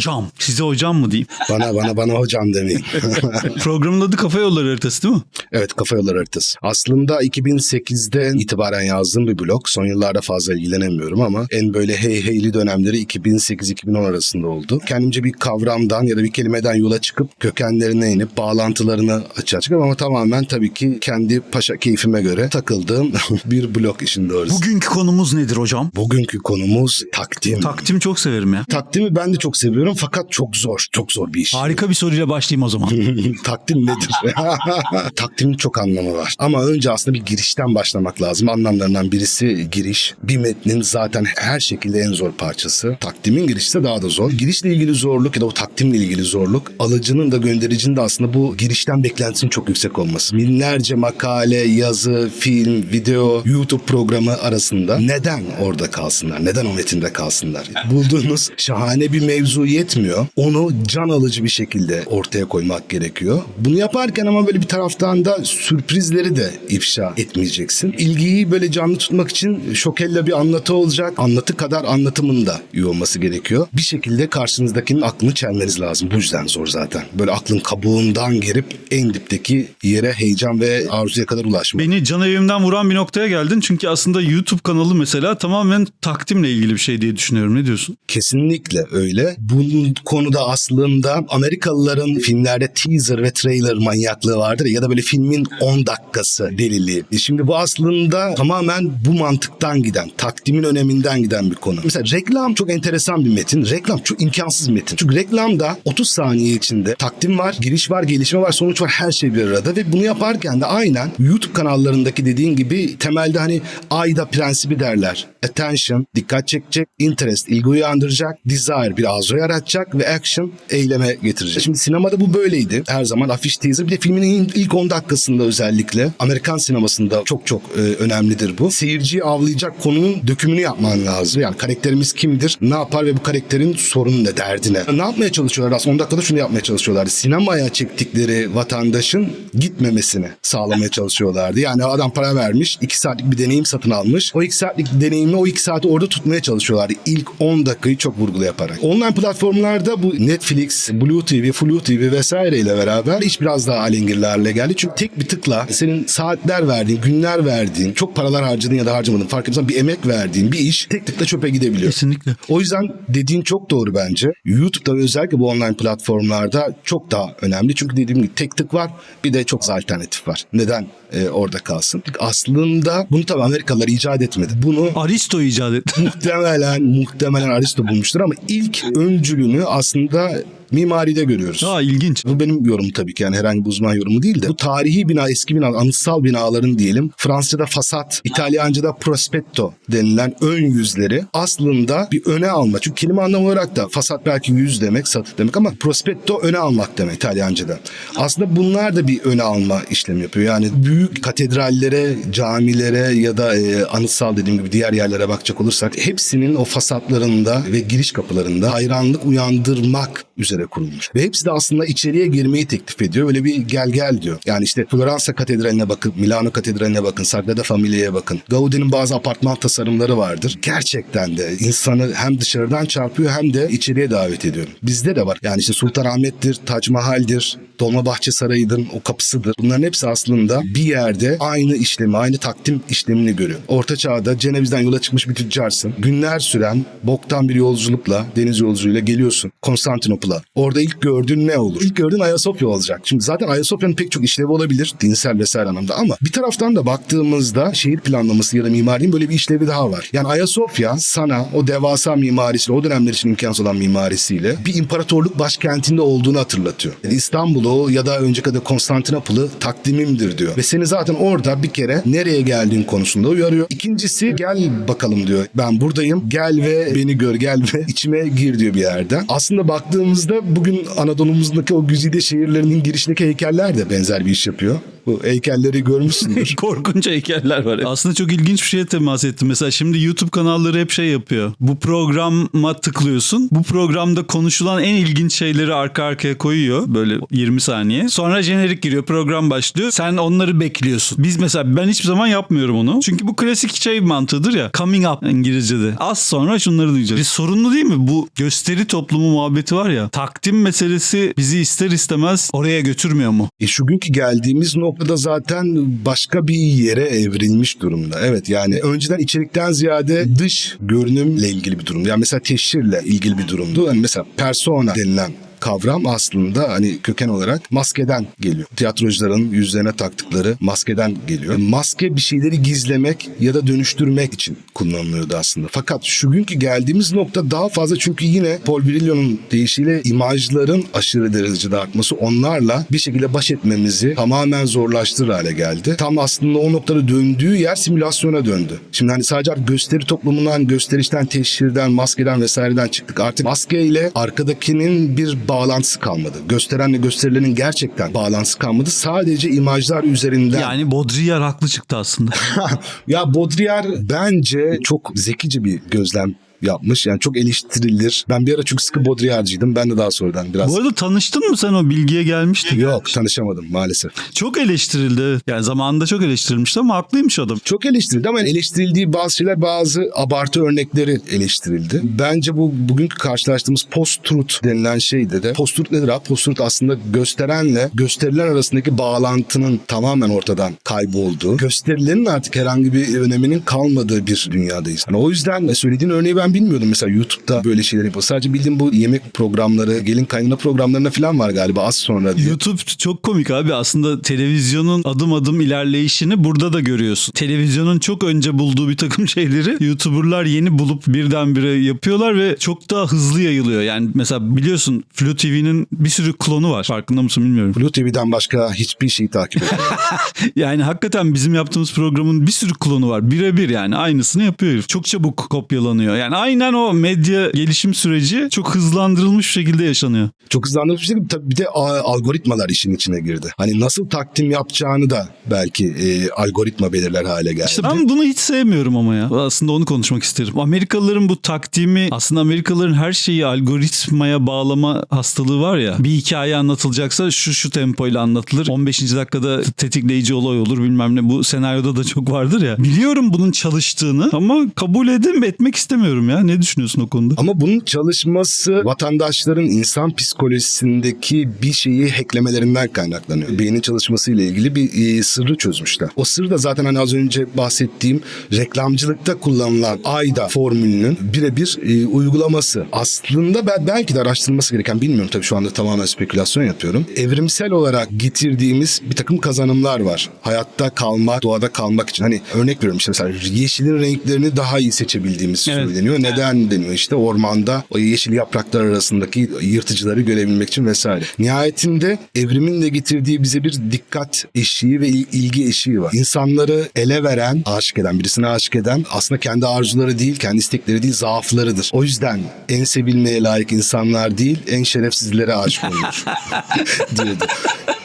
hocam. Size hocam mı diyeyim? Bana bana bana hocam demeyin. Programın adı Kafa Yolları haritası değil mi? evet kafa yolları haritası. Aslında 2008'den itibaren yazdığım bir blog. Son yıllarda fazla ilgilenemiyorum ama en böyle hey heyli dönemleri 2008-2010 arasında oldu. Kendimce bir kavramdan ya da bir kelimeden yola çıkıp kökenlerine inip bağlantılarını açığa çıkıp ama tamamen tabii ki kendi paşa keyfime göre takıldığım bir blog işin doğrusu. Bugünkü konumuz nedir hocam? Bugünkü konumuz takdim. Takdim çok severim ya. Takdimi ben de çok seviyorum fakat çok zor. Çok zor bir iş. Harika bir soruyla başlayayım o zaman. Takdim nedir? Takdimin çok anlamı var. Ama önce aslında bir girişten başlamak lazım. Anlamlarından birisi giriş. Bir metnin zaten her şekilde en zor parçası. Takdimin girişi ise daha da zor. Girişle ilgili zorluk ya da o takdimle ilgili zorluk alıcının da göndericinin de aslında bu girişten beklentisinin çok yüksek olması. Binlerce makale, yazı, film, video, YouTube programı arasında neden orada kalsınlar? Neden o metinde kalsınlar? Bulduğunuz şahane bir mevzu yetmiyor. Onu can alıcı bir şekilde ortaya koymak gerekiyor. Bunu yaparken ama böyle bir taraftan da sürprizleri de ifşa etmeyeceksin. İlgiyi böyle canlı tutmak için şokella bir anlatı olacak. Anlatı kadar anlatımın da iyi olması gerekiyor. Bir şekilde karşınızdakinin aklını çelmeniz lazım. Bu yüzden zor zaten. Böyle aklın kabuğundan girip en dipteki yere heyecan ve arzuya kadar ulaşmak. Beni can evimden vuran bir noktaya geldin. Çünkü aslında YouTube kanalı mesela tamamen takdimle ilgili bir şey diye düşünüyorum. Ne diyorsun? Kesinlikle öyle. Bunun konuda aslında Amerikalıların filmlerde teaser ve trailer manyaklığı vardır ya, da böyle filmin 10 dakikası deliliği. E Şimdi bu aslında tamamen bu mantıktan giden, takdimin öneminden giden bir konu. Mesela reklam çok enteresan bir metin. Reklam çok imkansız bir metin. Çünkü reklamda 30 saniye içinde takdim var, giriş var, gelişme var, sonuç var her şey bir arada ve bunu yaparken de aynen YouTube kanallarındaki dediğin gibi temelde hani AIDA prensibi derler. Attention, dikkat çekecek, interest, ilgi uyandıracak, desire bir arzu yaratacak ve action eyleme getirecek. Şimdi sinemada bu böyleydi. Her zaman afiş teaser. Bir de filmin ilk 10 dakikasında özellikle Amerikan sinemasında çok çok e, önemlidir bu. Seyirciyi avlayacak konunun dökümünü yapman lazım. Yani karakterimiz kimdir, ne yapar ve bu karakterin sorunu ne, derdi ne? Yapmaya çalışıyorlar aslında 10 dakikada şunu yapmaya çalışıyorlardı. Sinemaya çektikleri vatandaşın gitmemesini sağlamaya çalışıyorlardı. Yani adam para vermiş, 2 saatlik bir deneyim satın almış. O 2 saatlik deneyimi o 2 saati orada tutmaya çalışıyorlardı. İlk 10 dakikayı çok vurgulu yaparak. Online platformlarda bu Netflix, Blue TV, Flu TV vesaire ile beraber iş biraz daha alengirlerle geldi. Çünkü tek bir tıkla senin saatler verdiğin, günler verdiğin, çok paralar harcadığın ya da harcamadığın fark etmez bir emek verdiğin bir iş tek tıkla çöpe gidebiliyor. Kesinlikle. O yüzden dediğin çok doğru bence. YouTube'da ve özellikle bu online platformlarda çok daha önemli. Çünkü dediğim gibi tek tık var bir de çok az alternatif var. Neden e, orada kalsın? Aslında bunu tabii Amerikalılar icat etmedi. Bunu Aristo icat etti. muhtemelen muhtemelen Aristo bulmuştur ama ilk öncülünü aslında mimaride görüyoruz. Aa ilginç. Bu benim yorumum tabii ki yani herhangi bir uzman yorumu değil de. Bu tarihi bina, eski bina, anıtsal binaların diyelim. Fransızca'da fasat, İtalyanca'da prospetto denilen ön yüzleri aslında bir öne alma. Çünkü kelime anlamı olarak da fasat belki yüz demek, satı demek ama prospetto öne almak demek İtalyanca'da. Aslında bunlar da bir öne alma işlemi yapıyor. Yani büyük katedrallere, camilere ya da e, anıtsal dediğim gibi diğer yerlere bakacak olursak hepsinin o fasatlarında ve giriş kapılarında hayranlık uyandırmak üzere kurulmuş. Ve hepsi de aslında içeriye girmeyi teklif ediyor. Böyle bir gel gel diyor. Yani işte Floransa Katedrali'ne bakın, Milano Katedrali'ne bakın, Sagrada Familia'ya bakın. Gaudi'nin bazı apartman tasarımları vardır. Gerçekten de insanı hem dışarıdan çarpıyor hem de içeriye davet ediyor. Bizde de var. Yani işte Sultanahmet'tir, Tac Mahal'dir, Dolmabahçe Sarayı'dır, o kapısıdır. Bunların hepsi aslında bir yerde aynı işlemi, aynı takdim işlemini görüyor. Orta Çağ'da Ceneviz'den yola çıkmış bir tüccarsın. Günler süren boktan bir yolculukla, deniz yolculuğuyla geliyorsun Konstantinopol'a. Orada ilk gördüğün ne olur? İlk gördüğün Ayasofya olacak. Şimdi zaten Ayasofya'nın pek çok işlevi olabilir dinsel vesaire anlamda ama bir taraftan da baktığımızda şehir planlaması ya da mimarinin böyle bir işlevi daha var. Yani Ayasofya sana o devasa mimarisiyle, o dönemler için imkansız olan mimarisiyle bir imparatorluk başkentinde olduğunu hatırlatıyor. Yani İstanbul'u ya da önceki adı Konstantinopol'u takdimimdir diyor. Ve seni zaten orada bir kere nereye geldiğin konusunda uyarıyor. İkincisi gel bakalım diyor. Ben buradayım. Gel ve beni gör. Gel ve içime gir diyor bir yerden. Aslında baktığımızda bugün Anadolu'muzdaki o güzide şehirlerinin girişindeki heykeller de benzer bir iş yapıyor. Bu heykelleri görmüşsündür. Korkunç heykeller var. Aslında çok ilginç bir şeye temas ettim. Mesela şimdi YouTube kanalları hep şey yapıyor. Bu programa tıklıyorsun. Bu programda konuşulan en ilginç şeyleri arka arkaya koyuyor. Böyle 20 saniye. Sonra jenerik giriyor. Program başlıyor. Sen onları bekliyorsun. Biz mesela ben hiçbir zaman yapmıyorum onu. Çünkü bu klasik şey mantığıdır ya. Coming up İngilizce'de. Az sonra şunları duyacağız. Bir sorunlu değil mi? Bu gösteri toplumu muhabbeti var ya. Takdim meselesi bizi ister istemez oraya götürmüyor mu? E şu günkü geldiğimiz noktada zaten başka bir yere evrilmiş durumda. Evet yani önceden içerikten ziyade dış görünümle ilgili bir durum. Yani mesela teşhirle ilgili bir durumdu. Yani mesela persona denilen kavram aslında hani köken olarak maskeden geliyor. Tiyatrocuların yüzlerine taktıkları maskeden geliyor. Maske bir şeyleri gizlemek ya da dönüştürmek için kullanılıyordu aslında. Fakat şu günkü geldiğimiz nokta daha fazla çünkü yine Paul Virilio'nun deyişiyle imajların aşırı derecede artması onlarla bir şekilde baş etmemizi tamamen zorlaştırır hale geldi. Tam aslında o noktada döndüğü yer simülasyona döndü. Şimdi hani sadece gösteri toplumundan, gösterişten, teşhirden, maskeden vesaireden çıktık. Artık maskeyle arkadakinin bir bağlantısı kalmadı. Gösterenle gösterilenin gerçekten bağlantısı kalmadı. Sadece imajlar üzerinden. Yani Baudrillard haklı çıktı aslında. ya Baudrillard bence çok zekice bir gözlem yapmış. Yani çok eleştirilir. Ben bir ara çünkü sıkı Baudrillard'cıydım. Ben de daha sonradan biraz... Bu arada tanıştın mı sen o bilgiye gelmiştin? Yok tanışamadım maalesef. Çok eleştirildi. Yani zamanında çok eleştirilmişti ama haklıymış adam. Çok eleştirildi ama eleştirildiği bazı şeyler bazı abartı örnekleri eleştirildi. Bence bu bugünkü karşılaştığımız post-truth denilen şeyde de post-truth nedir abi? Post-truth aslında gösterenle gösterilen arasındaki bağlantının tamamen ortadan kaybolduğu, gösterilerin artık herhangi bir öneminin kalmadığı bir dünyadayız. Yani o yüzden söylediğin örneği ben bilmiyordum. Mesela YouTube'da böyle şeyler yapıyor. Sadece bildiğim bu yemek programları, gelin kaynana programlarına falan var galiba az sonra diye. YouTube çok komik abi. Aslında televizyonun adım adım ilerleyişini burada da görüyorsun. Televizyonun çok önce bulduğu bir takım şeyleri YouTuber'lar yeni bulup birdenbire yapıyorlar ve çok daha hızlı yayılıyor. Yani mesela biliyorsun Flu TV'nin bir sürü klonu var. Farkında mısın bilmiyorum. Blue TV'den başka hiçbir şeyi takip etmiyorum. Yani hakikaten bizim yaptığımız programın bir sürü klonu var. Birebir yani aynısını yapıyor herif. Çok çabuk kopyalanıyor. Yani aynen o medya gelişim süreci çok hızlandırılmış bir şekilde yaşanıyor. Çok hızlandırılmış bir şey. Tabii bir de algoritmalar işin içine girdi. Hani nasıl takdim yapacağını da belki e, algoritma belirler hale geldi. İşte ben bunu hiç sevmiyorum ama ya. Aslında onu konuşmak isterim. Amerikalıların bu takdimi aslında Amerikalıların her şeyi algoritmaya bağlama hastalığı var ya. Bir hikaye anlatılacaksa şu şu tempoyla anlatılır. 15. dakikada tetikleyici olay olur bilmem ne. Bu senaryoda da çok vardır ya. Biliyorum bunun çalıştığını ama kabul edin etmek istemiyorum ya. Ne düşünüyorsun o konuda? Ama bunun çalışması vatandaşların insan psikolojisindeki bir şeyi hacklemelerinden kaynaklanıyor. Beynin çalışmasıyla ilgili bir e, sırrı çözmüşler. O sır da zaten hani az önce bahsettiğim reklamcılıkta kullanılan AYDA formülünün birebir e, uygulaması. Aslında ben belki de araştırılması gereken bilmiyorum tabii şu anda tamamen spekülasyon yapıyorum. Evrimsel olarak getirdiğimiz bir takım kazanımlar var. Hayatta kalmak, doğada kalmak için. Hani örnek veriyorum işte mesela yeşilin renklerini daha iyi seçebildiğimiz Evet. söyleniyor. Neden deniyor işte ormanda o yeşil yapraklar arasındaki yırtıcıları görebilmek için vesaire. Nihayetinde evrimin de getirdiği bize bir dikkat eşiği ve il- ilgi eşiği var. İnsanları ele veren, aşık eden, birisine aşık eden aslında kendi arzuları değil, kendi istekleri değil, zaaflarıdır. O yüzden en sevilmeye layık insanlar değil, en şerefsizlere aşık olunur diyordu.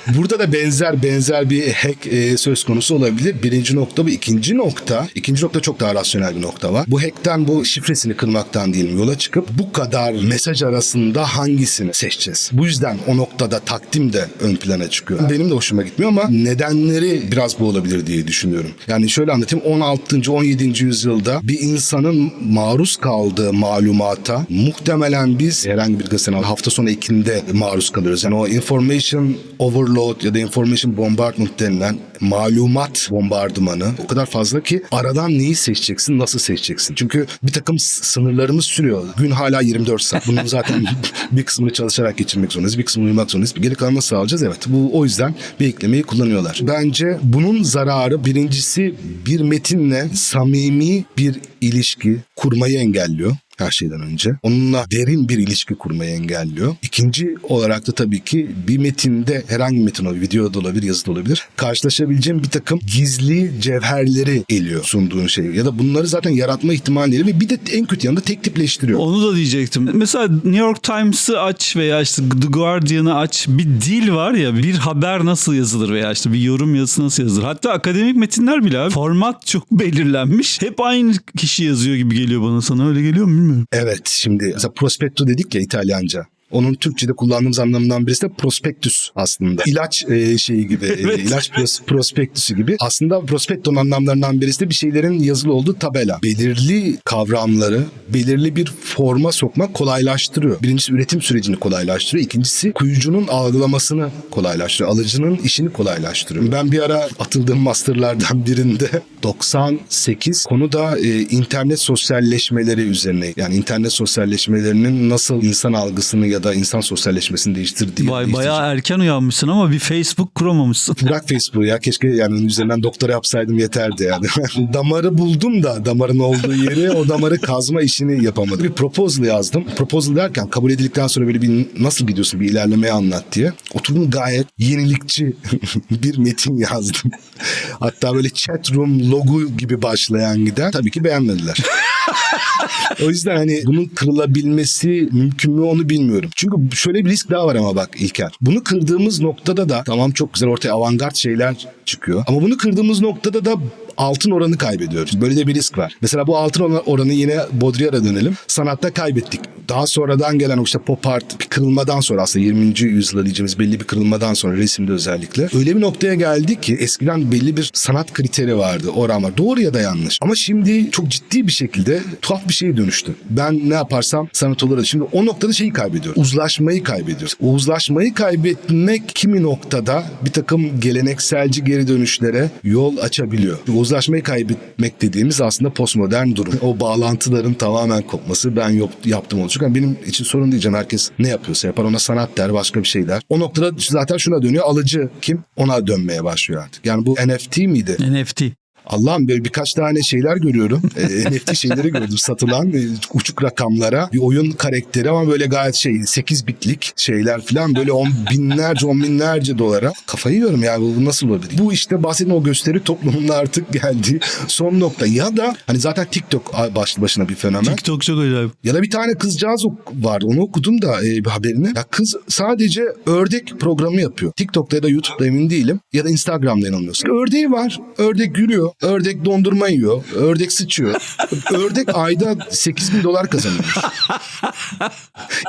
Burada da benzer benzer bir hack e, söz konusu olabilir. Birinci nokta bu. ikinci nokta, ikinci nokta çok daha rasyonel bir nokta var. Bu hackten bu şifresini kırmaktan diyelim yola çıkıp bu kadar mesaj arasında hangisini seçeceğiz? Bu yüzden o noktada takdim de ön plana çıkıyor. Benim de hoşuma gitmiyor ama nedenleri biraz bu olabilir diye düşünüyorum. Yani şöyle anlatayım 16. 17. yüzyılda bir insanın maruz kaldığı malumata muhtemelen biz herhangi bir gazetenin hafta sonu ekinde maruz kalıyoruz. Yani o information overload ya da information bombardment denilen malumat bombardımanı o kadar fazla ki aradan neyi seçeceksin, nasıl seçeceksin? Çünkü bir takım sınırlarımız sürüyor. Gün hala 24 saat. Bunun zaten bir kısmını çalışarak geçirmek zorundayız. Bir kısmını uyumak zorundayız. Geri kalanını sağlayacağız. Evet. Bu o yüzden bir eklemeyi kullanıyorlar. Bence bunun zararı birincisi bir metinle samimi bir ilişki kurmayı engelliyor her şeyden önce. Onunla derin bir ilişki kurmayı engelliyor. İkinci olarak da tabii ki bir metinde herhangi bir metin olabilir, video da olabilir, yazı da olabilir. Ulaşabileceğin bir takım gizli cevherleri eliyor sunduğun şey. Ya da bunları zaten yaratma ihtimalleri ve bir de en kötü yanında tek tipleştiriyor. Onu da diyecektim. Mesela New York Times'ı aç veya işte The Guardian'ı aç. Bir dil var ya bir haber nasıl yazılır veya işte bir yorum yazısı nasıl yazılır. Hatta akademik metinler bile abi. Format çok belirlenmiş. Hep aynı kişi yazıyor gibi geliyor bana. Sana öyle geliyor mu bilmiyorum. Evet şimdi mesela prospetto dedik ya İtalyanca. Onun Türkçe'de kullandığımız anlamından birisi de prospektüs aslında. İlaç e, şeyi gibi, e, Evet. ilaç pros, prospektüsü gibi. Aslında prospektonun anlamlarından birisi de bir şeylerin yazılı olduğu tabela. Belirli kavramları belirli bir forma sokmak kolaylaştırıyor. Birincisi üretim sürecini kolaylaştırıyor. İkincisi kuyucunun algılamasını kolaylaştırıyor. Alıcının işini kolaylaştırıyor. Ben bir ara atıldığım masterlardan birinde 98 konu da e, internet sosyalleşmeleri üzerine. Yani internet sosyalleşmelerinin nasıl insan algısını ya da insan sosyalleşmesini değiştirdiği. Vay bayağı erken uyanmışsın ama bir Facebook kuramamışsın. Bırak Facebook'u ya keşke yani üzerinden doktora yapsaydım yeterdi yani. damarı buldum da damarın olduğu yeri o damarı kazma işini yapamadım. Bir proposal yazdım. Proposal derken kabul edildikten sonra böyle bir nasıl gidiyorsun bir ilerlemeyi anlat diye. Oturdum gayet yenilikçi bir metin yazdım. Hatta böyle chat room logo gibi başlayan giden tabii ki beğenmediler. O yüzden hani bunun kırılabilmesi mümkün mü onu bilmiyorum. Çünkü şöyle bir risk daha var ama bak İlker. Bunu kırdığımız noktada da tamam çok güzel ortaya avantgard şeyler çıkıyor. Ama bunu kırdığımız noktada da altın oranı kaybediyoruz. Böyle de bir risk var. Mesela bu altın oranı- yine Baudrillard'a dönelim. Sanatta kaybettik. Daha sonradan gelen o işte pop art bir kırılmadan sonra aslında 20. yüzyılda diyeceğimiz belli bir kırılmadan sonra resimde özellikle öyle bir noktaya geldik ki eskiden belli bir sanat kriteri vardı. Oran var. Doğru ya da yanlış. Ama şimdi çok ciddi bir şekilde tuhaf bir şeye dönüştü. Ben ne yaparsam sanat olur. Şimdi o noktada şeyi kaybediyoruz. Uzlaşmayı kaybediyoruz. O uzlaşmayı kaybetmek kimi noktada bir takım gelenekselci geri dönüşlere yol açabiliyor. O uzlaşmayı kaybetmek dediğimiz aslında postmodern durum. O bağlantıların tamamen kopması ben yap- yaptım olacak. Yani benim için sorun diyeceğim. Herkes ne yapıyorsa yapar. Ona sanat der, başka bir şey der. O noktada zaten şuna dönüyor. Alıcı kim? Ona dönmeye başlıyor artık. Yani bu NFT miydi? NFT. Allah'ım böyle birkaç tane şeyler görüyorum. E, NFT şeyleri gördüm satılan e, uçuk rakamlara. Bir oyun karakteri ama böyle gayet şey 8 bitlik şeyler falan böyle on binlerce on binlerce dolara. Kafayı yiyorum ya bu nasıl olabilir? Bu işte bahsettiğim o gösteri toplumunda artık geldiği son nokta. Ya da hani zaten TikTok başlı başına bir fenomen. TikTok çok acayip. Ya da bir tane kızcağız vardı. Onu okudum da e, bir haberini. Ya kız sadece ördek programı yapıyor. TikTok'ta ya da YouTube'da emin değilim. Ya da Instagram'da yanılmıyorsam. Ördeği var. Ördek yürüyor. Ördek dondurma yiyor. Ördek sıçıyor. ördek ayda 8 bin dolar kazanıyor.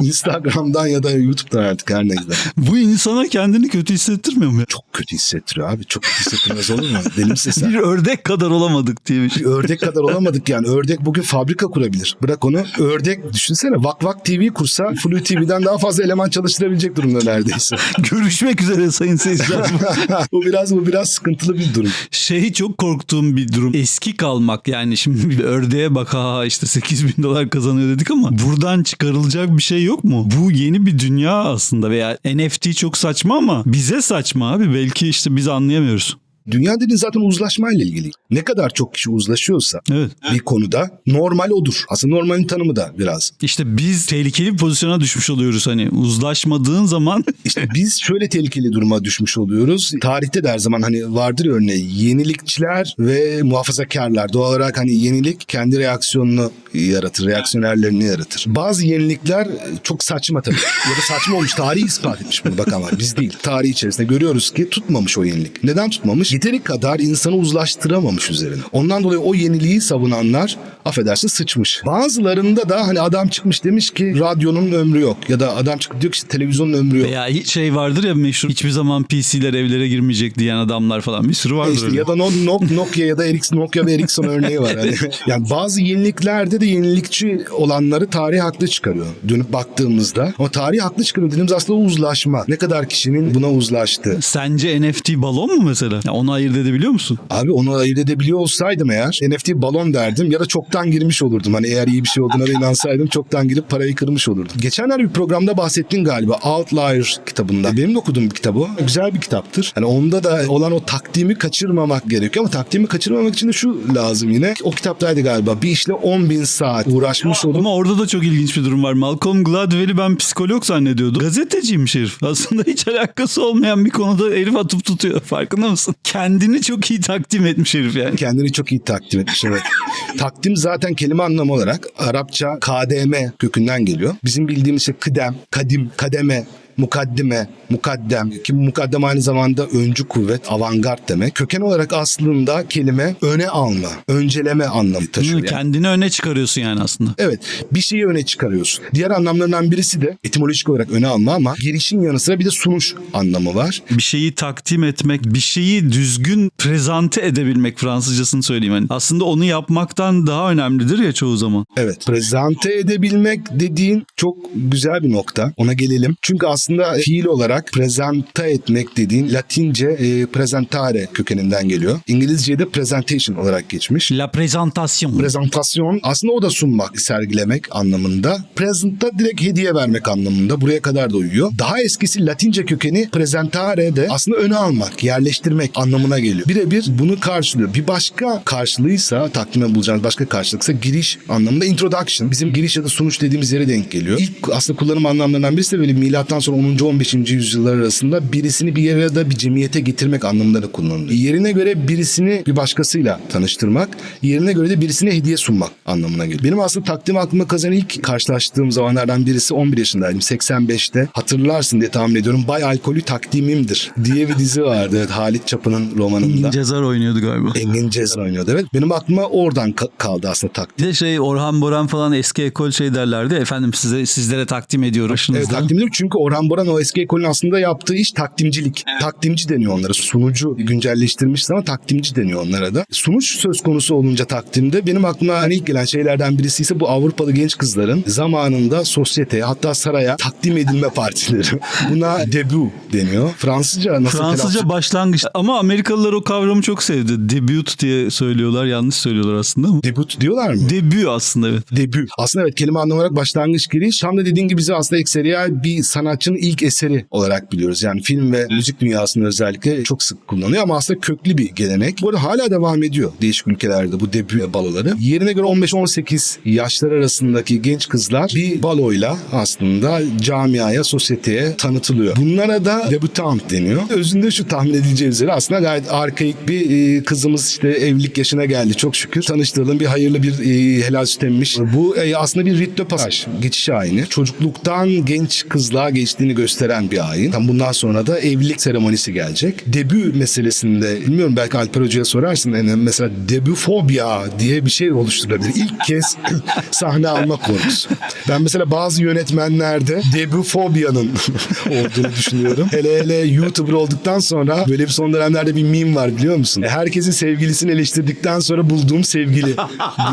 Instagram'dan ya da YouTube'dan artık her neyse. Bu insana kendini kötü hissettirmiyor mu? Çok kötü hissettiriyor abi. Çok kötü hissettirmez olur mu? Deli misin sen? Bir ördek kadar olamadık diye bir şey. Bir ördek kadar olamadık yani. Ördek bugün fabrika kurabilir. Bırak onu. Ördek düşünsene Vak Vak TV kursa Flu TV'den daha fazla eleman çalıştırabilecek durumda neredeyse. Görüşmek üzere sayın seyirciler. bu biraz bu biraz sıkıntılı bir durum. şey çok korktuğum bir durum. Eski kalmak yani şimdi bir ördeğe bak ha işte 8 bin dolar kazanıyor dedik ama buradan çıkarılacak bir şey yok mu? Bu yeni bir dünya aslında veya NFT çok saçma ama bize saçma abi. Belki işte biz anlayamıyoruz. Dünya dediğin zaten uzlaşmayla ilgili. Ne kadar çok kişi uzlaşıyorsa Evet. bir konuda normal odur. Aslında normalin tanımı da biraz. İşte biz tehlikeli bir pozisyona düşmüş oluyoruz hani uzlaşmadığın zaman İşte biz şöyle tehlikeli duruma düşmüş oluyoruz. Tarihte de her zaman hani vardır örneği yenilikçiler ve muhafazakarlar. Doğal olarak hani yenilik kendi reaksiyonunu yaratır, reaksiyonerlerini yaratır. Bazı yenilikler çok saçma tabii. ya da saçma olmuş. Tarih ispat etmiş bunu bak ama biz değil. Tarih içerisinde görüyoruz ki tutmamış o yenilik. Neden tutmamış? Yeteri kadar insanı uzlaştıramamış üzerine. Ondan dolayı o yeniliği savunanlar affedersin sıçmış. Bazılarında da hani adam çıkmış demiş ki radyonun ömrü yok. Ya da adam çıkıp diyor ki işte televizyonun ömrü yok. veya şey vardır ya meşhur hiçbir zaman PC'ler evlere girmeyecek diyen adamlar falan bir sürü vardır. İşte öyle. ya da no- no- Nokia ya da Ericsson, Nokia ve Ericsson örneği var. Hani. Yani bazı yeniliklerde de yenilikçi olanları tarih haklı çıkarıyor. Dönüp baktığımızda. Ama tarih haklı çıkarıyor dediğimiz aslında uzlaşma. Ne kadar kişinin buna uzlaştı. Sence NFT balon mu mesela? Ya onu ayırt edebiliyor musun? Abi onu ayırt edebiliyor olsaydım eğer NFT balon derdim ya da çoktan girmiş olurdum. Hani eğer iyi bir şey olduğuna da inansaydım çoktan girip parayı kırmış olurdum. Geçenler bir programda bahsettin galiba Outlier kitabında. Benim de okuduğum bir kitap o. Güzel bir kitaptır. Hani onda da olan o takdimi kaçırmamak gerekiyor ama takdimi kaçırmamak için de şu lazım yine. O kitaptaydı galiba. Bir işle 10 bin saat uğraşmış olup Ama orada da çok ilginç bir durum var. Malcolm Gladwell'i ben psikolog zannediyordum. Gazeteciymiş herif. Aslında hiç alakası olmayan bir konuda herif atıp tutuyor. Farkında mısın? Kendini çok iyi takdim etmiş herif yani. Kendini çok iyi takdim etmiş evet. takdim zaten kelime anlamı olarak Arapça KDM kökünden geliyor. Bizim bildiğimiz şey kıdem, kadim, kademe, mukaddime, mukaddem ki mukaddem aynı zamanda öncü kuvvet, avantgard demek. Köken olarak aslında kelime öne alma, önceleme anlamı taşıyor. yani. Kendini öne çıkarıyorsun yani aslında. Evet bir şeyi öne çıkarıyorsun. Diğer anlamlarından birisi de etimolojik olarak öne alma ama girişin yanı sıra bir de sunuş anlamı var. Bir şeyi takdim etmek, bir şeyi düzgün prezente edebilmek Fransızcasını söyleyeyim. Yani aslında onu yapmaktan daha önemlidir ya çoğu zaman. Evet. Prezente edebilmek dediğin çok güzel bir nokta. Ona gelelim. Çünkü aslında fiil olarak prezente etmek dediğin Latince e, presentare kökeninden geliyor. İngilizce'de presentation olarak geçmiş. La présentation. Prezentasyon aslında o da sunmak, sergilemek anlamında. Present da direkt hediye vermek anlamında. Buraya kadar da uyuyor. Daha eskisi Latince kökeni presentare de aslında öne almak, yerleştirmek anlamına geliyor. Birebir bunu karşılıyor. Bir başka karşılığıysa, takdime bulacağınız başka karşılıksa giriş anlamında introduction. Bizim giriş ya da sunuş dediğimiz yere denk geliyor. İlk aslında kullanım anlamlarından birisi de böyle milattan sonra 10. 15. yüzyıllar arasında birisini bir yere ya da bir cemiyete getirmek anlamında da kullanılıyor. Yerine göre birisini bir başkasıyla tanıştırmak, yerine göre de birisine hediye sunmak anlamına geliyor. Benim aslında takdim aklıma kazanan ilk karşılaştığım zamanlardan birisi 11 yaşındaydım. 85'te hatırlarsın diye tahmin ediyorum. Bay Alkolü Takdimimdir diye bir dizi vardı. Evet, Halit Çapı'nın romanında. Cezar oynuyordu galiba. Engin Cezar oynuyordu. Evet benim aklıma oradan ka- kaldı aslında takdim. Bir de şey Orhan Boran falan eski ekol şey derlerdi. Efendim size sizlere takdim ediyorum. Evet takdim ediyorum çünkü Orhan Boran o eski ekolün aslında yaptığı iş takdimcilik. Takdimci deniyor onlara. Sunucu güncelleştirmiş ama takdimci deniyor onlara da. Sunuş söz konusu olunca takdimde benim aklıma hani ilk gelen şeylerden birisi ise bu Avrupalı genç kızların zamanında sosyeteye hatta saraya takdim edilme partileri. Buna debut deniyor. Fransızca nasıl Fransızca telaffuz- başlangıç ama Amerikalılar o kavramı çok sevdi. Debut diye söylüyorlar. Yanlış söylüyorlar aslında ama. Debut diyorlar mı? Debut aslında evet. Debut. Aslında evet kelime anlamı olarak başlangıç giriş. Tam da dediğin gibi bizi aslında ekseriya bir sanatçının ilk eseri olarak biliyoruz. Yani film ve müzik dünyasında özellikle çok sık kullanılıyor ama aslında köklü bir gelenek. Bu arada hala devam ediyor değişik ülkelerde bu debut baloları. Yerine göre 15-18 yaşlar arasındaki genç kızlar bir baloyla aslında camiaya, sosyeteye tanıtılıyor. Bunlara da debutant deniyor. Özünde şu tahmin edileceği üzere aslında gayet arkaik bir e, kızımız işte evlilik yaşına geldi çok şükür. Tanıştıralım bir hayırlı bir e, helal süt emmiş. Bu e, aslında bir ritüel pasaj, geçiş ayini. Çocukluktan genç kızlığa geçtiğini gösteren bir ayin. Tam bundan sonra da evlilik seremonisi gelecek. Debü meselesinde bilmiyorum belki Alper Hoca'ya sorarsın. Yani mesela debüfobia diye bir şey oluşturulabilir. İlk kez sahne alma korkusu. Ben mesela bazı yönetmenlerde debüfobiyanın olduğunu düşünüyorum. Hele hele YouTuber olduktan sonra böyle bir son dönemlerde bir meme var biliyor musun? E, Herkesin sevgilisini eleştirdikten sonra bulduğum sevgili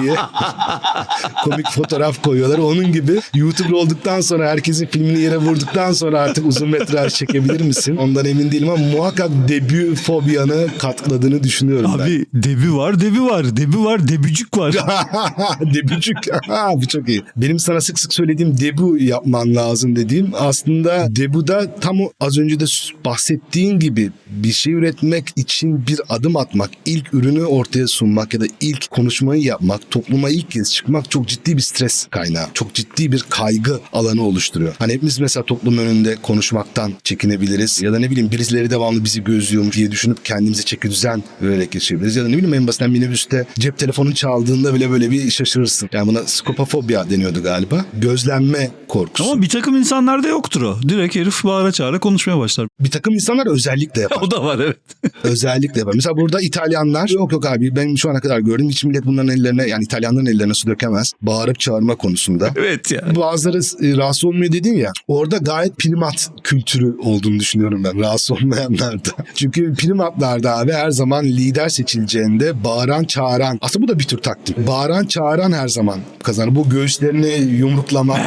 diye komik fotoğraf koyuyorlar. Onun gibi YouTuber olduktan sonra herkesin filmini yere vurduktan sonra artık uzun metraj çekebilir misin? Ondan emin değilim ama muhakkak debü fobiyanı katkıladığını düşünüyorum ben. Abi debü var, debü var, debü var, debücük var. Debücük. Bu çok iyi. Benim sana sık sık söylediğim debu yapman lazım dediğim aslında debuda tam o az önce de bahsettiğin gibi bir şey üretmek için bir adım atmak, ilk ürünü ortaya sunmak ya da ilk konuşmayı yapmak, topluma ilk kez çıkmak çok ciddi bir stres kaynağı. Çok ciddi bir kaygı alanı oluşturuyor. Hani hepimiz mesela toplum önünde konuşmaktan çekinebiliriz ya da ne bileyim birileri devamlı bizi gözlüyormuş diye düşünüp kendimize çeki düzen vererek yaşayabiliriz. Ya da ne bileyim en basitinden minibüste cep telefonu çaldığında bile böyle bir şaşırırsın. Yani buna skopofobia deniyordu galiba. Gözlenme korkusu. Ama bir takım insanlarda yoktur o. Direkt herif bağıra çağıra konuşmaya başlar. Bir takım insanlar özellikle yapar. O da var evet. özellikle yapar. Mesela burada İtalyanlar yok yok abi benim şu ana kadar gördüğüm hiç millet bunların ellerine yani İtalyanların ellerine su dökemez. Bağırıp çağırma konusunda. evet ya. Bazıları e, rahatsız olmuyor dedin ya. Orada gayet primat kültürü olduğunu düşünüyorum ben. Rahatsız olmayanlarda. Çünkü primatlarda abi her zaman lider seçileceğinde bağıran çağıran. Aslında bu da bir tür takdim. Bağıran çağıran her zaman kazanır. Bu göğüslerini yumruklama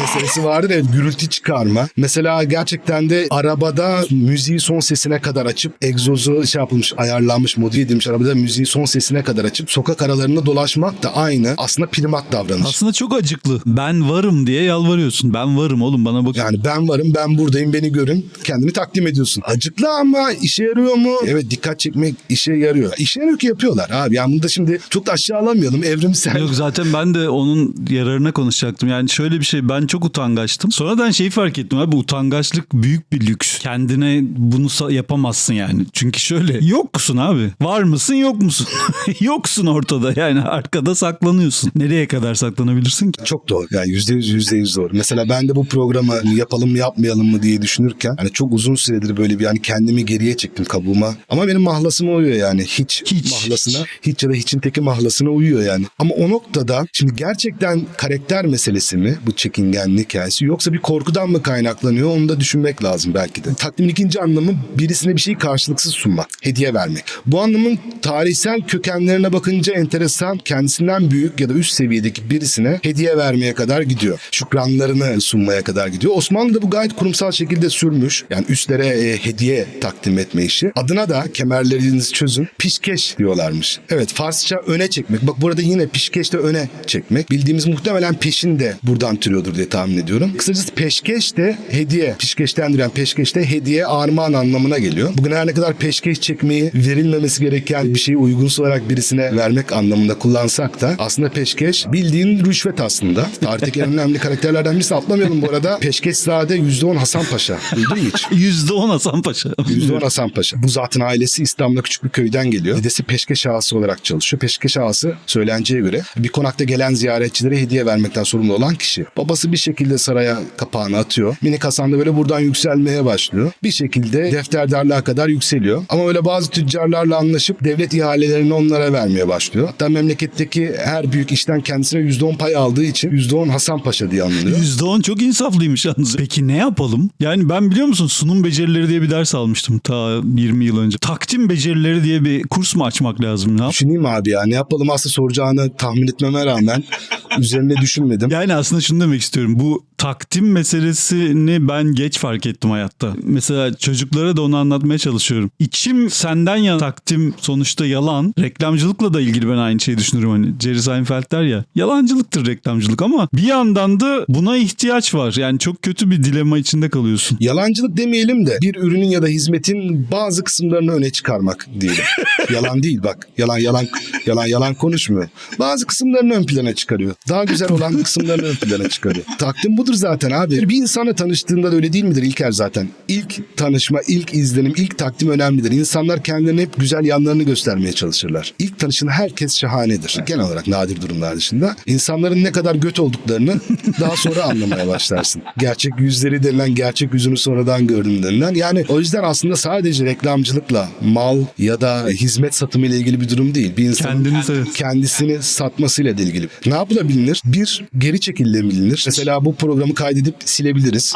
meselesi vardır ya gürültü çıkarma. Mesela gerçekten de arabada müziği son sesine kadar açıp egzozu şey yapılmış ayarlanmış modifiye edilmiş arabada müziği son sesine kadar açıp sokak aralarında dolaşmak da aynı aslında primat davranış. Aslında çok acıklı. Ben varım diye yalvarıyorsun. Ben varım oğlum bana bak. Yani ben varım, ben buradayım, beni görün. Kendini takdim ediyorsun. Acıklı ama işe yarıyor mu? Evet dikkat çekmek işe yarıyor. İşe yarıyor ki yapıyorlar abi. Yani bunu da şimdi çok da aşağılamayalım. Evrimsel. Yok zaten ben de onun yararına konuşacaktım. Yani şöyle bir şey Ben çok utangaçtım. Sonradan şeyi fark ettim abi utangaçlık büyük bir lüks. Kendine bunu yapamazsın yani. Çünkü şöyle yoksun abi. Var mısın yok musun? Yoksun ortada yani arkada saklanıyorsun. Nereye kadar saklanabilirsin ki? Çok doğru. Yani yüzde yüz, yüzde yüz doğru. Mesela ben de bu programı yapalım mı yapmayalım mı diye düşünürken hani çok uzun süredir böyle bir hani kendimi geriye çektim kabuğuma. Ama benim mahlasıma uyuyor yani. Hiç, Hiç. mahlasına, hiç ya da hiçin teki mahlasına uyuyor yani. Ama o noktada şimdi gerçekten karakter meselesi mi bu çekingenlik hikayesi yoksa bir korkudan mı kaynaklanıyor onu da düşünmek lazım belki de. Takdimin ikinci anlamı birisine bir şeyi karşılıksız sunmak, hediye vermek. Bu anlamın tarihsel kökenlerine bakınca enteresan kendisinden büyük ya da üst seviyedeki birisine hediye vermeye kadar gidiyor. Şükranlarını sunmaya kadar gidiyor. Osmanlı'da bu gayet kurumsal şekilde sürmüş. Yani üstlere e, hediye takdim etme işi. Adına da kemerlerinizi çözün. Pişkeş diyorlarmış. Evet Farsça öne çekmek. Bak burada yine pişkeş de öne çekmek. Bildiğimiz muhtemelen peşin de buradan türüyordur diye tahmin ediyorum. Kısacası peşkeş de hediye. Pişkeşten duran peşkeş de hediye armağan anlamına geliyor. Bugün her ne kadar peşkeş çekmeyi verilmemesi gereken bir şeyi uygunsuz olarak birisine vermek anlamında kullansak da aslında peşkeş bildiğin rüşvet aslında. Tarihteki en önemli karakterlerden birisi atlamayalım bu arada. Peşkeşzade %10 Hasan Paşa. Duydun hiç? %10 Hasan Paşa. %10 Hasan Paşa. Bu zatın ailesi İstanbul'da küçük bir köyden geliyor. Dedesi peşkeş ağası olarak çalışıyor. Peşkeş ağası söylenceye göre bir konakta gelen ziyaretçilere hediye vermekten sorumlu olan kişi. Babası bir şekilde saraya kapağını atıyor. Minik Hasan da böyle buradan yükselmeye başlıyor. Bir şekilde defterdarlığa kadar yükseliyor. Ama öyle bazı tüccarlarla anlaşıp devlet ihalelerini onlara vermeye başlıyor. Hatta memleketteki her büyük işten kendisine %10 pay aldığı için %10 Hasan Paşa diye anılıyor. %10 çok insaflıymış yalnız. Peki ne yapalım? Yani ben biliyor musun sunum becerileri diye bir ders almıştım ta 20 yıl önce. Takdim becerileri diye bir kurs mu açmak lazım? Ne yap- Düşüneyim abi ya ne yapalım aslında soracağını tahmin etmeme rağmen üzerine düşünmedim. Yani aslında şunu demek istiyorum. Bu takdim meselesini ben geç fark ettim hayatta. Mesela çocuklara da onu anlatmaya çalışıyorum. İçim senden yana takdim sonuçta yalan. Reklamcılıkla da ilgili ben aynı şeyi düşünürüm. Hani Jerry Seinfeld der ya. Yalancılıktır reklamcılık ama bir yandan da buna ihtiyaç var. Yani çok kötü bir dilema içinde kalıyorsun. Yalancılık demeyelim de bir ürünün ya da hizmetin bazı kısımlarını öne çıkarmak diyelim. yalan değil bak. Yalan yalan yalan yalan konuşmuyor. Bazı kısımlarını ön plana çıkarıyor. Daha güzel olan kısımlarını ön plana çıkarıyor. Takdim budur zaten abi. Bir insanla tanıştığında da öyle değil midir İlker zaten? İlk tanışma, ilk izlenim, ilk takdim önemlidir. İnsanlar kendilerine hep güzel yanlarını göstermeye çalışırlar. İlk tanışın herkes şahanedir. Genel olarak nadir durumlar dışında. İnsanların ne kadar göt olduklarını daha sonra anlamaya başlarsın. Gerçek yüzleri denilen, gerçek yüzünü sonradan gördüm denilen. Yani o yüzden aslında sadece reklamcılıkla mal ya da hizmet satımı ile ilgili bir durum değil. Bir insanın Kendini evet. kendisini satmasıyla da ilgili. Ne yapılabilir? Bir, geri çekilebilir. Mesela bu programı kaydedip silebiliriz.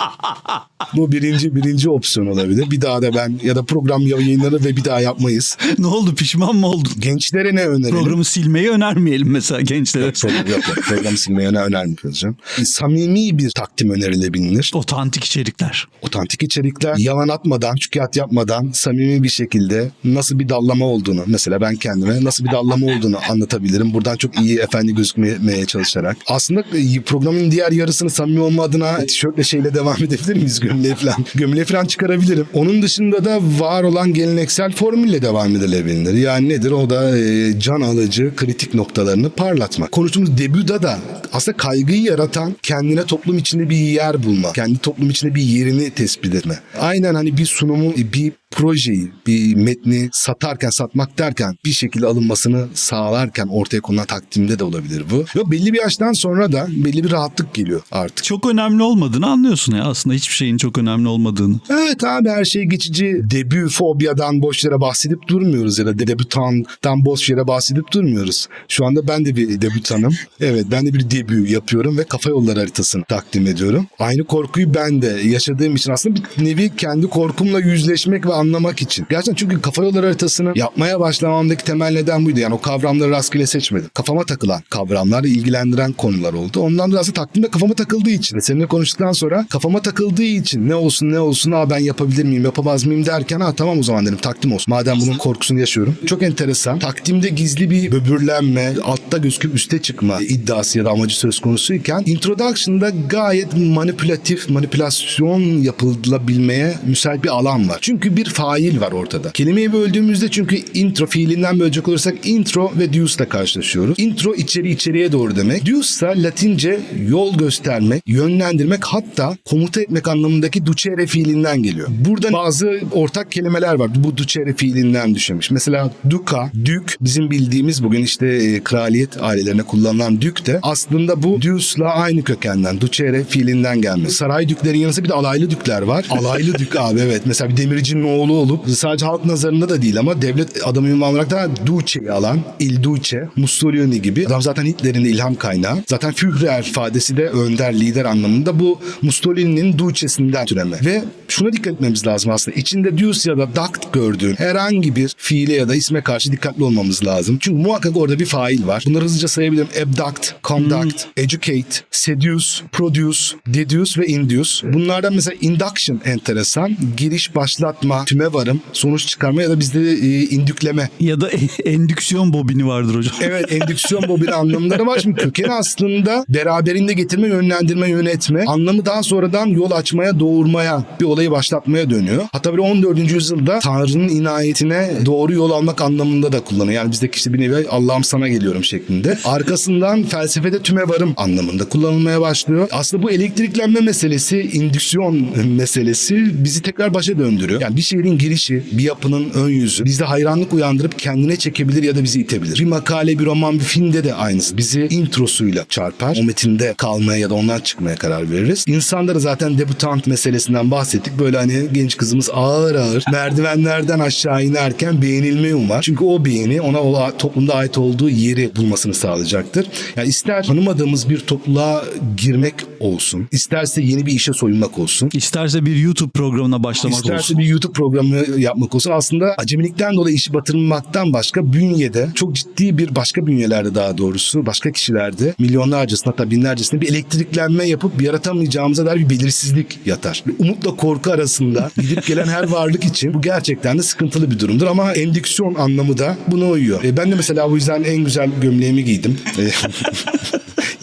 bu birinci birinci opsiyon olabilir. Bir daha da ben ya da program yayınları ve bir daha yapmayız. ne oldu pişman mı oldun? Gençlere ne önerelim? Programı silmeyi önermeyelim mesela gençlere. Program, yok, yok. Programı silmeye öner önermiyoruz. Samimi bir takdim önerilebilir. Otantik içerikler. Otantik içerikler, yalan atmadan, şükiyat yapmadan samimi bir şekilde nasıl bir dallama olduğunu, mesela ben kendime nasıl bir dallama olduğunu anlatabilirim. Buradan çok iyi efendi gözükmeye çalışarak. Aslında e, programın diğer yarısını samimi olma adına tişörtle şeyle devam edebilir miyiz? Gömleği falan. Gömleği falan çıkarabilirim. Onun dışında da var olan geleneksel formülle devam edilebilir. Yani nedir? O da e, can alıcı kritik noktalarını parlatmak. Konuştuğumuz debüda da aslında kaygıyı yaratan kendine toplum içinde bir yer bulma. Kendi toplum içinde bir yerini tespit etme. Aynen hani bir sunumu, bir projeyi, bir metni satarken, satmak derken bir şekilde alınmasını sağlarken ortaya konulan takdimde de olabilir bu. Yok belli bir yaştan sonra da belli bir rahatlık geliyor artık. Çok önemli olmadığını anlıyorsun ya aslında hiçbir şeyin çok önemli olmadığını. Evet abi her şey geçici. Debü fobyadan boş yere bahsedip durmuyoruz ya da debütandan boş yere bahsedip durmuyoruz. Şu anda ben de bir debütanım. Evet ben de bir debü yapıyorum ve kafa yolları haritasını takdim ediyorum. Aynı korkuyu ben de yaşadığım için aslında bir nevi kendi korkumla yüzleşmek ve anlamak için. Gerçekten çünkü kafa yolları haritasını yapmaya başlamamdaki temel neden buydu. Yani o kavramları rastgele seçmedim. Kafama takılan kavramlar, ilgilendiren konular oldu. Ondan da aslında takdimde kafama takıldığı için. Seninle konuştuktan sonra kafama takıldığı için ne olsun ne olsun ha ben yapabilir miyim yapamaz mıyım derken ha tamam o zaman dedim takdim olsun. Madem bunun korkusunu yaşıyorum. Çok enteresan. Takdimde gizli bir böbürlenme, altta gözüküp üste çıkma iddiası ya da amacı söz konusuyken introduction'da gayet manipülatif, manipülasyon yapılabilmeye müsait bir alan var. Çünkü bir fail var ortada. Kelimeyi böldüğümüzde çünkü intro fiilinden bölecek olursak intro ve deus ile karşılaşıyoruz. Intro içeri içeriye doğru demek. Deus ise Latince yol göstermek, yönlendirmek hatta komuta etmek anlamındaki ducere fiilinden geliyor. Burada bazı ortak kelimeler var. Bu ducere fiilinden düşemiş. Mesela duca, dük bizim bildiğimiz bugün işte e, kraliyet ailelerine kullanılan dük de aslında bu deus'la aynı kökenden ducere fiilinden gelmiş. Saray düklerin yanı sıra bir de alaylı dükler var. Alaylı dük abi evet. Mesela bir demircinin oğlu olup sadece halk nazarında da değil ama devlet adamı ünvan olarak da Duce'yi alan Il Duce, Mussolini gibi. Adam zaten Hitler'in de ilham kaynağı. Zaten Führer ifadesi de önder, lider anlamında bu Mussolini'nin Duce'sinden türeme. Ve şuna dikkat etmemiz lazım aslında. İçinde Deuce ya da Duct gördüğün herhangi bir fiile ya da isme karşı dikkatli olmamız lazım. Çünkü muhakkak orada bir fail var. Bunları hızlıca sayabilirim. Abduct, Conduct, Educate, Seduce, Produce, Deduce ve Induce. Bunlardan mesela Induction enteresan. Giriş, başlatma, tüme varım, sonuç çıkarma ya da bizde e, indükleme Ya da endüksiyon bobini vardır hocam. Evet endüksiyon bobini anlamları var. Şimdi kökeni aslında beraberinde getirme, yönlendirme, yönetme. Anlamı daha sonradan yol açmaya, doğurmaya, bir olayı başlatmaya dönüyor. Hatta böyle 14. yüzyılda Tanrı'nın inayetine doğru yol almak anlamında da kullanıyor. Yani bizdeki işte bir nevi Allah'ım sana geliyorum şeklinde. Arkasından felsefede tüme varım anlamında kullanılmaya başlıyor. Aslında bu elektriklenme meselesi, indüksiyon meselesi bizi tekrar başa döndürüyor. Yani bir şehrin girişi, bir yapının ön yüzü bizde hayranlık uyandırıp kendine çekebilir ya da bizi itebilir. Bir makale, bir roman, bir filmde de aynısı. Bizi introsuyla çarpar. O metinde kalmaya ya da ondan çıkmaya karar veririz. İnsanda da zaten debutant meselesinden bahsettik. Böyle hani genç kızımız ağır ağır merdivenlerden aşağı inerken beğenilmeyi umar. Çünkü o beğeni ona o toplumda ait olduğu yeri bulmasını sağlayacaktır. Yani ister tanımadığımız bir topluluğa girmek olsun, isterse yeni bir işe soyunmak olsun, İsterse bir YouTube programına başlamak İsterse olsun. bir YouTube programı yapmak olsun. Aslında acemilikten dolayı işi batırmaktan başka bünyede çok ciddi bir başka bünyelerde daha doğrusu başka kişilerde milyonlarcasına hatta binlercesine bir elektriklenme yapıp bir yaratamayacağımıza dair bir belirsizlik yatar. Umutla korku arasında gidip gelen her varlık için bu gerçekten de sıkıntılı bir durumdur ama endüksiyon anlamı da buna uyuyor. E, ben de mesela bu yüzden en güzel gömleğimi giydim. E,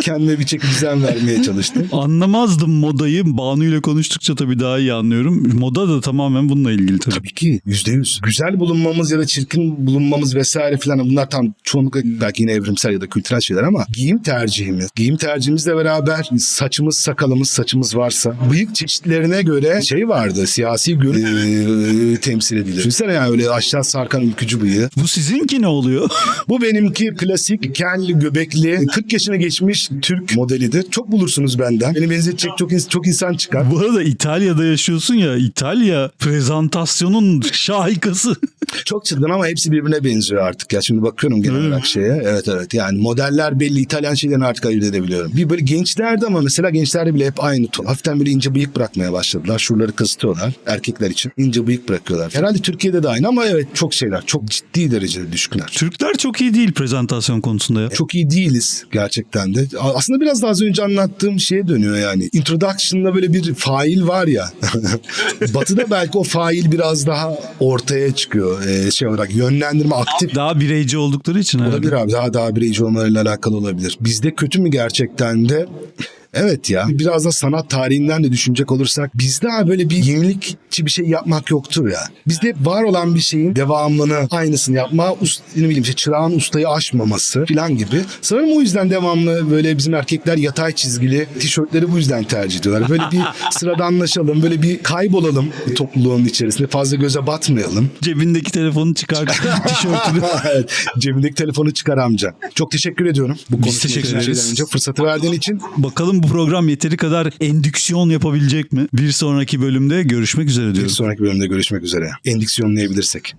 Kendime bir çeki düzen vermeye çalıştım. Anlamazdım modayı. Banu ile konuştukça tabii daha iyi anlıyorum. Moda da tamamen bununla ilgili tabii. Tabii ki yüzde yüz. Güzel bulunmamız ya da çirkin bulunmamız vesaire filan bunlar tam çoğunlukla belki yine evrimsel ya da kültürel şeyler ama giyim tercihimiz. Giyim tercihimizle beraber saçımız, sakalımız, saçımız varsa bıyık çeşitlerine göre şey vardı siyasi görüş eee, temsil edilir. Düşünsene yani öyle aşağı sarkan ülkücü bıyığı. Bu sizinki ne oluyor? Bu benimki klasik kelli göbekli 40 yaşına geçmiş Türk modelidir. Çok bulursunuz benden. Beni benzetecek çok, çok insan çıkar. Bu arada İtalya'da yaşıyorsun ya. İtalya prezentasyonun şahikası. Çok çılgın ama hepsi birbirine benziyor artık ya. Şimdi bakıyorum genel olarak şeye. Evet evet yani modeller belli İtalyan şeylerini artık ayırt edebiliyorum. Bir böyle gençlerde ama mesela gençlerde bile hep aynı ton. Hafiften böyle ince bıyık bırakmaya başladılar. Şuraları kısıtıyorlar erkekler için. ince bıyık bırakıyorlar. Herhalde Türkiye'de de aynı ama evet çok şeyler. Çok ciddi derecede düşkünler. Türkler çok iyi değil prezentasyon konusunda ya. Çok iyi değiliz gerçekten de. Aslında biraz daha az önce anlattığım şeye dönüyor yani. Introduction'da böyle bir fail var ya. Batı'da belki o fail biraz daha ortaya çıkıyor. Ee, şey olarak yönlendirme aktif Daha bireyci oldukları için herhalde. olabilir abi. Daha daha bireyci olmalarıyla alakalı olabilir. Bizde kötü mü gerçekten de? Evet ya biraz da sanat tarihinden de düşünecek olursak bizde abi böyle bir yenilikçi bir şey yapmak yoktur ya. Bizde var olan bir şeyin devamını aynısını yapma, ust, ne bileyim işte çırağın ustayı aşmaması falan gibi. Sanırım o yüzden devamlı böyle bizim erkekler yatay çizgili tişörtleri bu yüzden tercih ediyorlar. Böyle bir sıradanlaşalım, böyle bir kaybolalım topluluğun içerisinde fazla göze batmayalım. Cebindeki telefonu çıkar tişörtünü. evet, cebindeki telefonu çıkar amca. Çok teşekkür ediyorum. Bu konuşma teşekkür ederiz. önce fırsatı verdiğin için. Bakalım bu program yeteri kadar endüksiyon yapabilecek mi? Bir sonraki bölümde görüşmek üzere Bir diyorum. sonraki bölümde görüşmek üzere. Endiksiyonlayabilirsek.